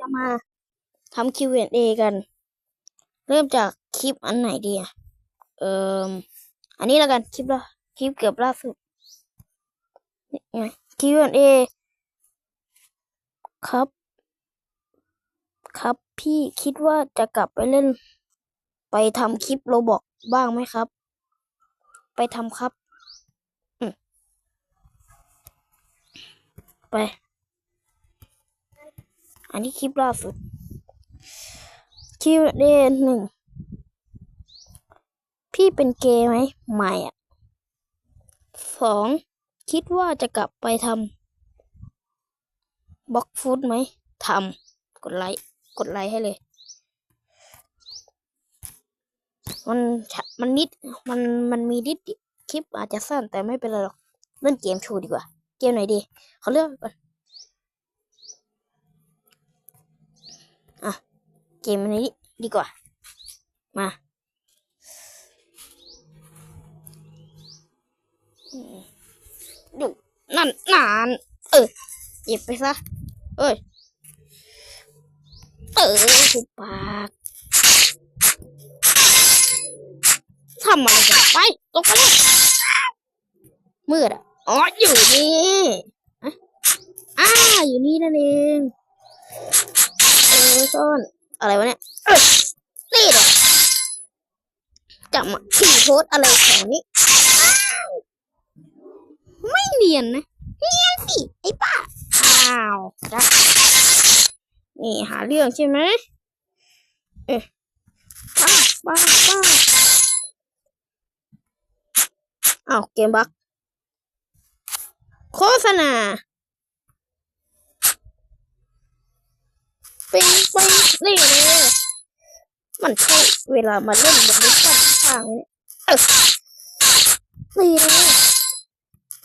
จะมาทำ Q&A กัน เริ่มจากคลิปอันไหนดีอะเอ่ออันนี้แล้วกันคลิปละคลิปเกือบล่าสุดไง Q&A ครับ ครับพี่คิดว่าจะกลับไปเล่น ไปทำคลิปโรบอกบ้างไหมครับ ไปทำครับไป อันนี้คลิปล่าสุด Q&A หนึ่ง พี่เป็นเกย์ไหมไม่อะสองคิดว่าจะกลับไปทำบล็อกฟุตไหมทำกดไลค์กดไลค์ให้เลย มันมันนิดมันมันมีนิดคลิปอาจจะสั้นแต่ไม่เป็นไรหรอก เล่นเกมชว์ดีกว่า เกมไหนดี เขาเลือกก่อน อะ เกมนี้ดีกว่า มาดูนั่นนาน เออเก็บไปซะ เอ้ย เออหุบปากทำอะไรกันไปตกไปเลยมืดอะ อ๋อ อยู่นี่อะอ่าอยู่นี่นั่นเอง เออซ่อน อะไรวะเนี่ยนี่เด็กจะมาขี่โพสอะไรแถวนี้ ไม่เนียนนะเนียนสิ ไอ้ป้าอ้าวจ้ะนี่หาเรื่องใช่ไหมเอ๊ะป้าป้าป้าอ้าวเกมบักโฆษณา เป็นไปนี่เลยมันใช่เวลามาเล่นแบบนรถข้างทางเนี่ยเออนี่เลย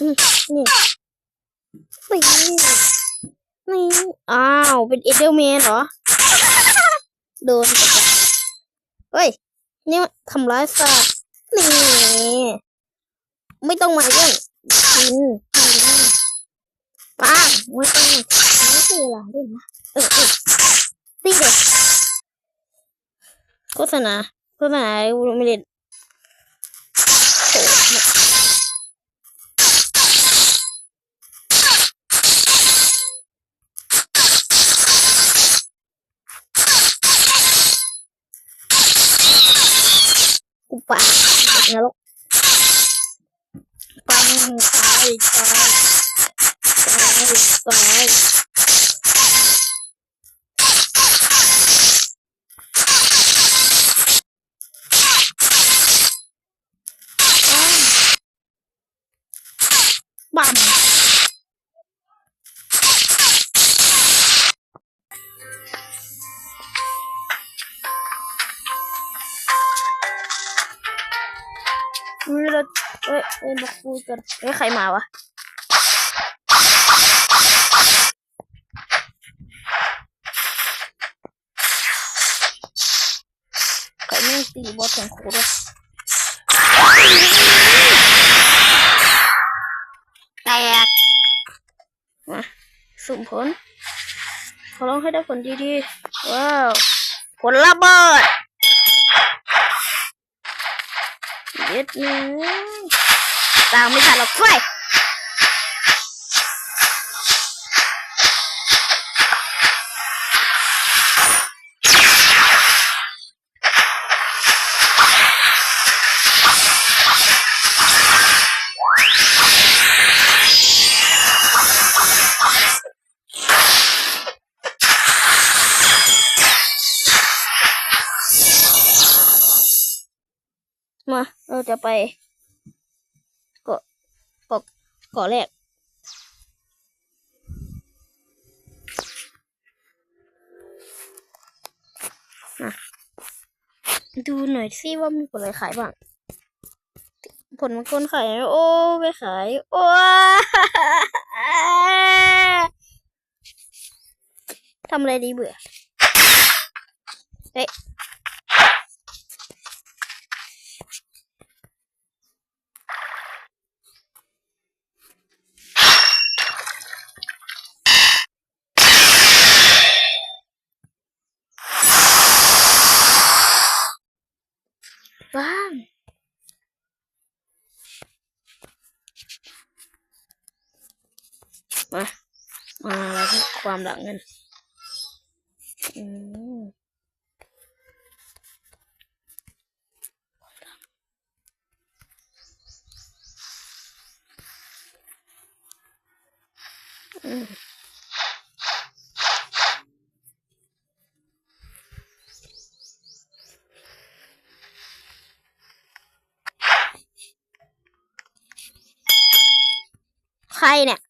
นี่นี่นี่อ้าวเป็นเอเดอร์แมนเหรอ โดนเฮ้ยนี่ทำร้ายสัตว์นี่ไม่ต้องมาเล่นกินกินป้าไม่ต้องไม่ใช่เวลาเล่นนะเออเออตีเด็ก โฆษณาโฆษณาไม่เล่นกูปากนรกปังตายตายตายตาย ไม่รู้เอ้ยเอ้ยมาคุยกันเอ้ยใครมาวะใครไม่งตีบอสแข่งโคตรวะแตกมาสุ่มผล ขอร้องให้ได้ผลดีๆ ว้าว ผลระเบิด เย็ดนึงตามไม่ทันหรอกเว้ย เราจะไปเกาะเกาะเกาะแรกมาดูหน่อยสิว่ามีผลอะไรขายบ้าง ผลมันคนขายโอ้ไปขาย โอ้ทำอะไรดีเบื่อเฮ้ย บ้างมามาแล้วก็ความหลังเงินอืมอืมใคร เนี่ย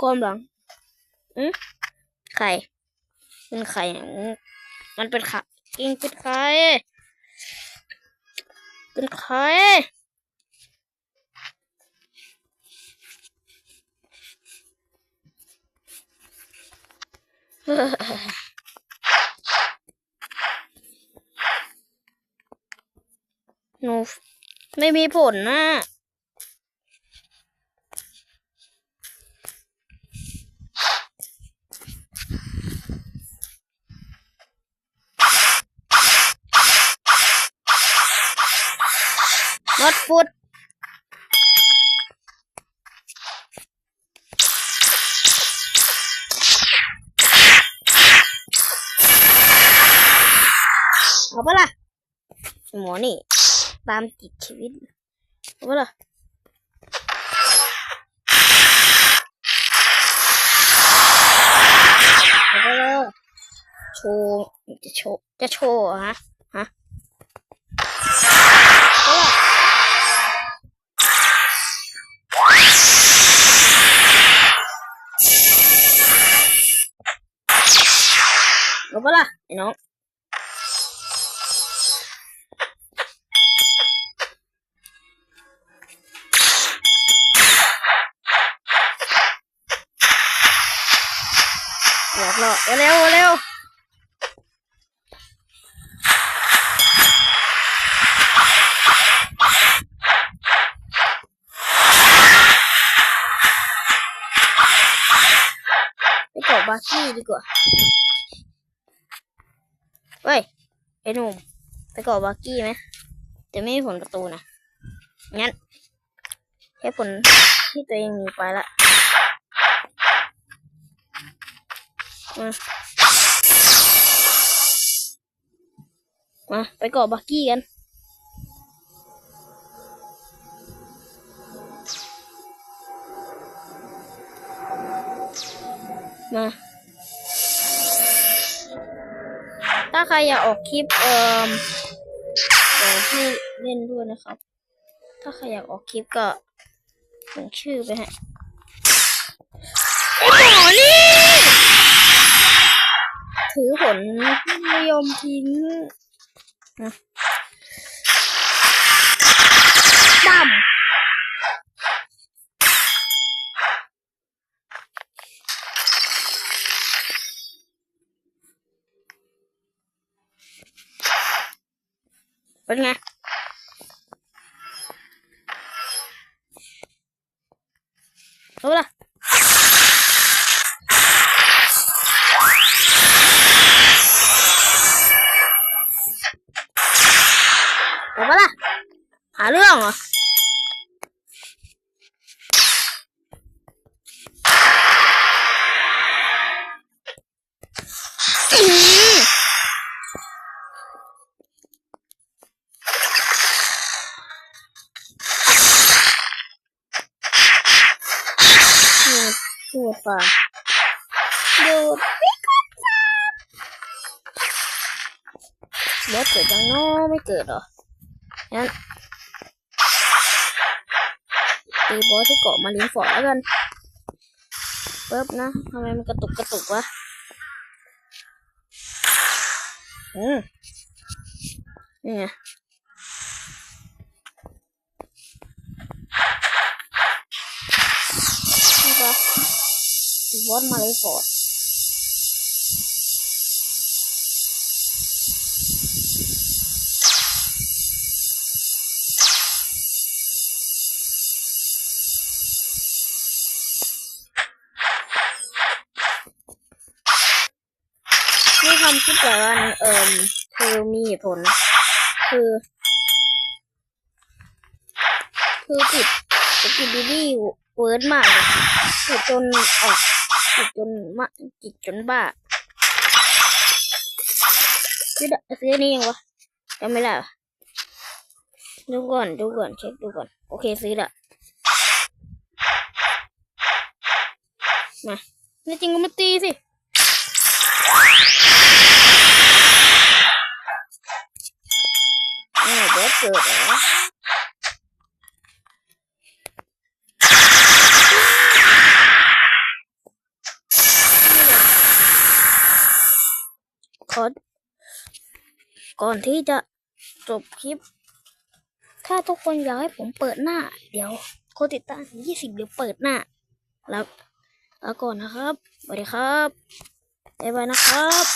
ความหลังอืมใครเป็นใครเนี่มันเป็นใครกิงเป็นใคร เป็นใครหนูไม่มีผลนะ รถฟุตเอา ปะล่ะหมอนี่ ตามติดชีวิตเอาปะล่ะเอาปะล่ะโชว์จะโชว์จะโชว์ฮะฮะเอาล่ะเอาปะล่ะไอ้น้อง หลอกหลอกเร็วเร็วไปเกาะบาร์กี้ดีกว่าเฮ้ยไอ้หนุ่มไปเกาะบาร์กี้ไหมแต่ไม่มีผลประตูนะงั้นแค่ผลที่ตัวเองมีไปละ มามาไปเกาะบาร์กี้กันมาถ้าใครอยากออกคลิปเอ่อเดี๋ยวให้เล่นด้วยนะครับ ถ้าใครอยากออกคลิปก็ส่งชื่อไปฮะไอหมอนี่ ถือผลนิยมทิ้งนะดำเป็นไง รถเกิดยังโน้ไม่เกิดเหรอ งั้นตีบอสที่เกาะมาลินฟอร์ดแล้วกันปิ๊บนะทำไมมันกระตุกกระตุกวะ อืมนี่ไงนี่ปะตีบอสมาลินฟอร์ดำคลิปหลายวันเอ่มคือมีผล คือ คือติดติดดีดีเวิร์ดมากเลยติดจนออกติดจนมะติดจนบ้าซื้อซื้อนี่ยังวะจำไม่ได้ดูก่อนดูก่อนเช็คดูก่อน โอเคซื้อละมาไม่จริงก็มาตีสิ อ้าวบอส เกิดเหรอขอก่อนที่จะจบคลิป ถ้าทุกคนอยากให้ผมเปิดหน้า เดี๋ยวโคติดตามยี่สิบเดี๋ยวเปิดหน้า แล้วแลาก่อนนะครับสวัสดีครับบ๊ายบายนะครับ